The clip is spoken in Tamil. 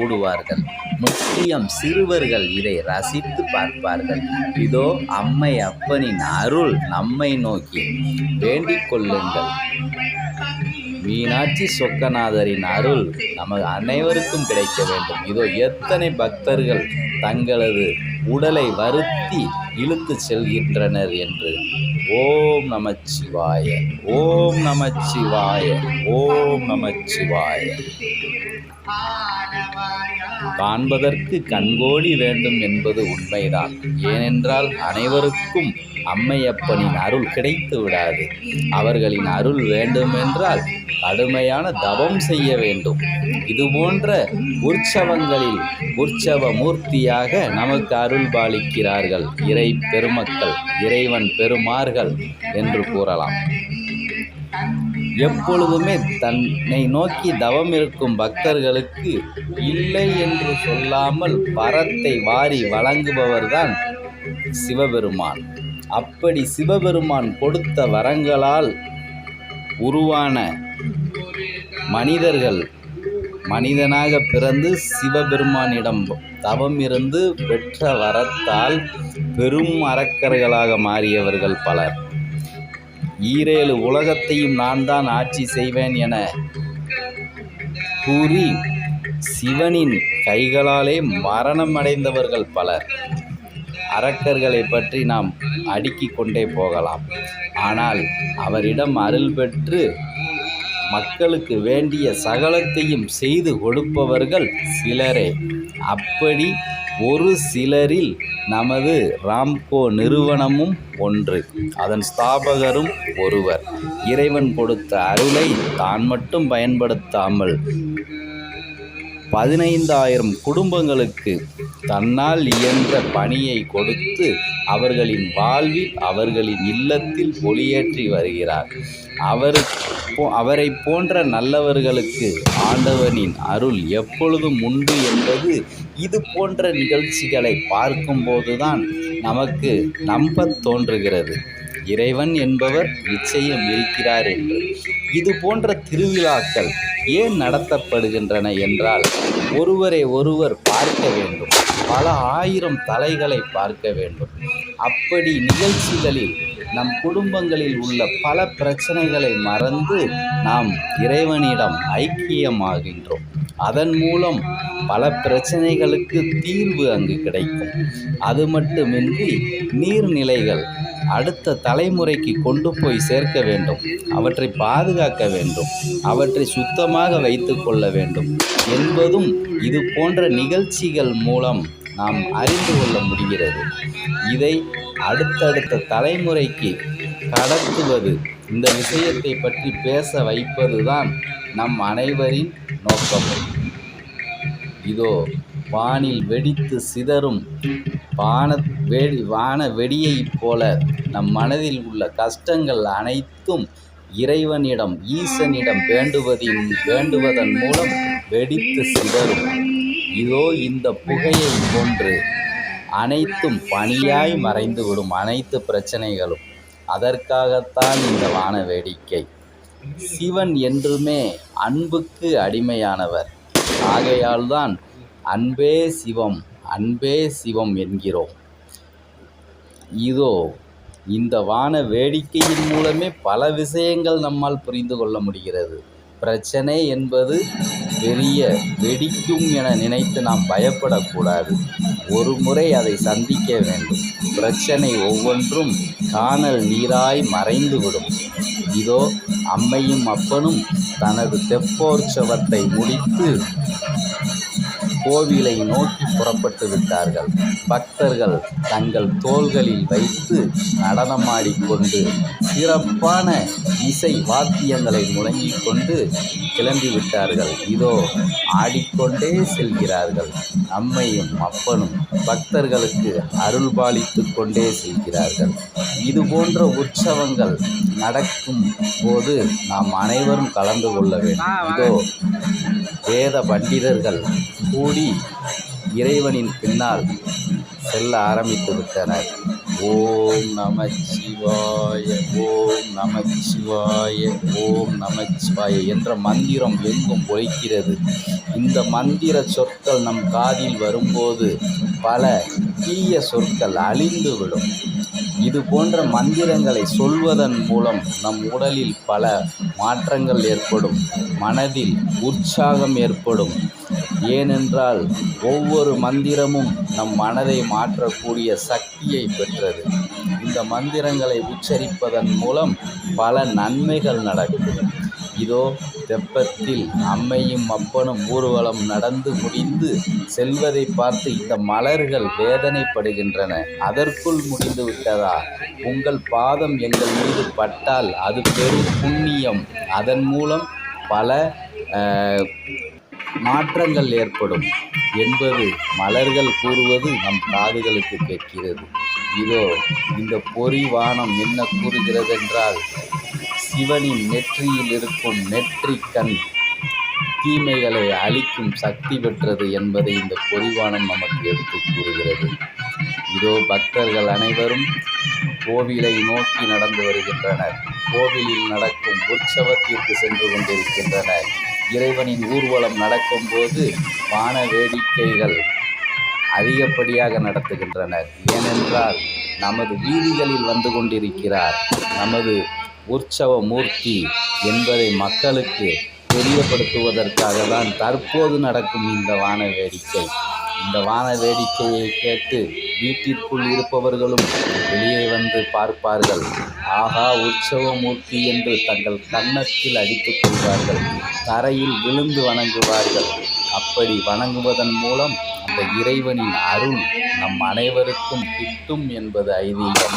கூடுவார்கள். முக்கியம் சிறுவர்கள் இதை ரசித்து பார்ப்பார்கள். இதோ அம்மை அப்பனின் அருள் நம்மை நோக்கி வேண்டிக் கொள்ளுங்கள். மீனாட்சி சொக்கநாதரின் அருள் நமது அனைவருக்கும் கிடைக்க வேண்டும். இதோ எத்தனை பக்தர்கள் தங்களது உடலை வருத்தி இழுத்து செல்கின்றனர் என்று. ஓம் நமச்சிவாய ஓம் நமச்சிவாய ஓம் நமச்சிவாய. காண்பதற்கு கண்கோடி வேண்டும் என்பது உண்மைதான். ஏனென்றால் அனைவருக்கும் அம்மையப்பனின் அருள் கிடைத்து விடாது. அவர்களின் அருள் வேண்டுமென்றால் கடுமையான தவம் செய்ய வேண்டும். இது போன்ற உற்சவங்களில் உற்சவ மூர்த்தியாக நமக்கு அருள் பாலிக்கிறார்கள் இறை பெருமக்கள் இறைவன் பெருமார்கள் என்று கூறலாம். எப்பொழுதுமே தன்னை நோக்கி தவம் இருக்கும் பக்தர்களுக்கு இல்லை என்று சொல்லாமல் பரத்தை வாரி வழங்குபவர்தான் சிவபெருமான். அப்படி சிவபெருமான் கொடுத்த வரங்களால் உருவான மனிதர்கள் மனிதனாக பிறந்து சிவபெருமானிடம் தவம் இருந்து பெற்ற வரத்தால் பெரும் அரக்கர்களாக மாறியவர்கள் பலர். ஈரேழு உலகத்தையும் நான் தான் ஆட்சி செய்வேன் என கூறி சிவனின் கைகளாலே மரணம் அடைந்தவர்கள் பலர். அரக்கர்களை பற்றி நாம் அடுக்கி கொண்டே போகலாம். ஆனால் அவரிடம் அருள் பெற்று மக்களுக்கு வேண்டிய சகலத்தையும் செய்து கொடுப்பவர்கள் சிலரே. அப்படி ஒரு சிலரில் நமது ராம்கோ நிறுவனமும் ஒன்று அதன் ஸ்தாபகரும் ஒருவர். இறைவன் கொடுத்த அருளை தான் மட்டும் பயன்படுத்தாமல் பதினைந்தாயிரம் குடும்பங்களுக்கு தன்னால் இயன்ற பணியை கொடுத்து அவர்களின் வாழ்வில் அவர்களின் இல்லத்தில் ஒளியேற்றி வருகிறார். அவர் அவரை போன்ற நல்லவர்களுக்கு ஆண்டவனின் அருள் எப்பொழுதும் உண்டு என்பது இது போன்ற நிகழ்ச்சிகளை பார்க்கும்போதுதான் நமக்கு நம்பத் தோன்றுகிறது. இறைவன் என்பவர் நிச்சயம் இருக்கிறார் என்று. இது போன்ற திருவிழாக்கள் ஏன் நடத்தப்படுகின்றன என்றால் ஒருவரை ஒருவர் பார்க்க வேண்டும். பல ஆயிரம் தலைகளை பார்க்க வேண்டும். அப்படி நிகழ்ச்சிகளில் நம் குடும்பங்களில் உள்ள பல பிரச்சனைகளை மறந்து நாம் இறைவனிடம் ஐக்கியமாகின்றோம். அதன் மூலம் பல பிரச்சனைகளுக்கு தீர்வு அங்கு கிடைக்கும். அது மட்டுமின்றி நீர்நிலைகள் அடுத்த தலைமுறைக்கு கொண்டு போய் சேர்க்க வேண்டும். அவற்றை பாதுகாக்க வேண்டும். அவற்றை சுத்தமாக வைத்து கொள்ள வேண்டும் என்பதும் இது போன்ற நிகழ்ச்சிகள் மூலம் நாம் அறிந்து கொள்ள முடிகிறது. இதை அடுத்தடுத்த தலைமுறைக்கு கடத்துவது இந்த விஷயத்தை பற்றி பேச வைப்பதுதான் நம் அனைவரின் நோக்கமும் இதோ வானில் வெடித்து சிதறும் வான வெடி வான வெடியைப் போல நம் மனதில் உள்ள கஷ்டங்கள் அனைத்தும் இறைவனிடம் ஈசனிடம் வேண்டுவதின் வேண்டுவதன் மூலம் வெடித்து சிதறும். இதோ இந்த புகையை போன்று அனைத்தும் பனியாய் மறைந்துவிடும் அனைத்து பிரச்சனைகளும். அதற்காகத்தான் இந்த வான வேடிக்கை. சிவன் என்றுமே அன்புக்கு அடிமையானவர். ஆகையால்தான் அன்பே சிவம் அன்பே சிவம் என்கிறோம். இதோ இந்த வான வேடிக்கையின் மூலமே பல விஷயங்கள் நம்மால் புரிந்து கொள்ள முடிகிறது. பிரச்சனை என்பது பெரிய வெடிக்கும் என நினைத்து நாம் பயப்படக்கூடாது. ஒரு முறை அதை சந்திக்க வேண்டும். பிரச்சனை ஒவ்வொன்றும் காணல் நீராய் மறைந்துவிடும். இதோ அம்மையும் அப்பனும் தனது தெப்போற்சவத்தை முடித்து கோவிலை நோக்கி புறப்பட்டு விட்டார்கள். பக்தர்கள் தங்கள் தோள்களில் வைத்து நடனமாடிக்கொண்டு சிறப்பான இசை வாத்தியங்களை முழங்கிக் கொண்டு கிளம்பிவிட்டார்கள் இதோ ஆடிக்கொண்டே செல்கிறார்கள். அம்மையும் அப்பனும் பக்தர்களுக்கு அருள்பாலித்து கொண்டே செல்கிறார்கள். இது போன்ற உற்சவங்கள் நடக்கும் போது நாம் அனைவரும் கலந்து கொள்ள வேண்டும். இதோ வேத பண்டிதர்கள் கூடி இறைவனின் பின்னால் செல்ல ஆரம்பித்து விட்டனர் ஓம் நமச்சிவாய ஓம் நமச்சிவாய ஓம் நமச்சிவாய என்ற மந்திரம் எங்கும் ஒழிக்கிறது இந்த மந்திர சொற்கள் நம் காதில் வரும்போது பல தீய சொற்கள் அழிந்துவிடும். இது போன்ற மந்திரங்களை சொல்வதன் மூலம் நம் உடலில் பல மாற்றங்கள் ஏற்படும் மனதில் உற்சாகம் ஏற்படும். ஏனென்றால் ஒவ்வொரு மந்திரமும் நம் மனதை மாற்றக்கூடிய சக்தியை பெற்றது. இந்த மந்திரங்களை உச்சரிப்பதன் மூலம் பல நன்மைகள் நடக்கும். இதோ தெப்பத்தில் அம்மையும் அப்பனும் ஊர்வலம் நடந்து முடிந்து செல்வதை பார்த்து இந்த மலர்கள் வேதனைப்படுகின்றன. அதற்குள் முடிந்து விட்டதா? உங்கள் பாதம் எங்கள் மீது பட்டால் அது பெரும் புண்ணியம். அதன் மூலம் பல மாற்றங்கள் ஏற்படும். என்பது மலர்கள் கூறுவது நம் காதுகளுக்கு கேட்கிறது. இதோ இந்த பொறிவானம் என்ன கூறுகிறது என்றால் சிவனின் நெற்றியில் இருக்கும் நெற்றிக்கண் தீமைகளை அழிக்கும் சக்தி பெற்றது என்பதை இந்த பொறிவானம் நமக்கு எடுத்து கூறுகிறது. இதோ பக்தர்கள் அனைவரும் கோவிலை நோக்கி நடந்து வருகின்றனர். கோவிலில் நடக்கும் உற்சவத்திற்கு சென்று கொண்டிருக்கின்றனர். இறைவனின் ஊர்வலம் நடக்கும்போது வான வேடிக்கைகள் அதிகப்படியாக நடத்துகின்றனர் ஏனென்றால் நமது வீதிகளில் வந்து கொண்டிருக்கிறார் நமது உற்சவ மூர்த்தி என்பதை மக்களுக்கு தெரியப்படுத்துவதற்காக தான் தற்போது நடக்கும் இந்த வான வேடிக்கை. இந்த வான வேடிக்கையை கேட்டு வீட்டிற்குள் இருப்பவர்களும் வெளியே வந்து பார்ப்பார்கள். ஆகா உற்சவ மூர்த்தி என்று தங்கள் கன்னத்தில் அடித்துக் கொள்வார்கள். தரையில் விழுந்து வணங்குவார்கள். அப்படி வணங்குவதன் மூலம் அந்த இறைவனின் அருள் நம் அனைவருக்கும் கிட்டும் என்பது ஐதீகம்.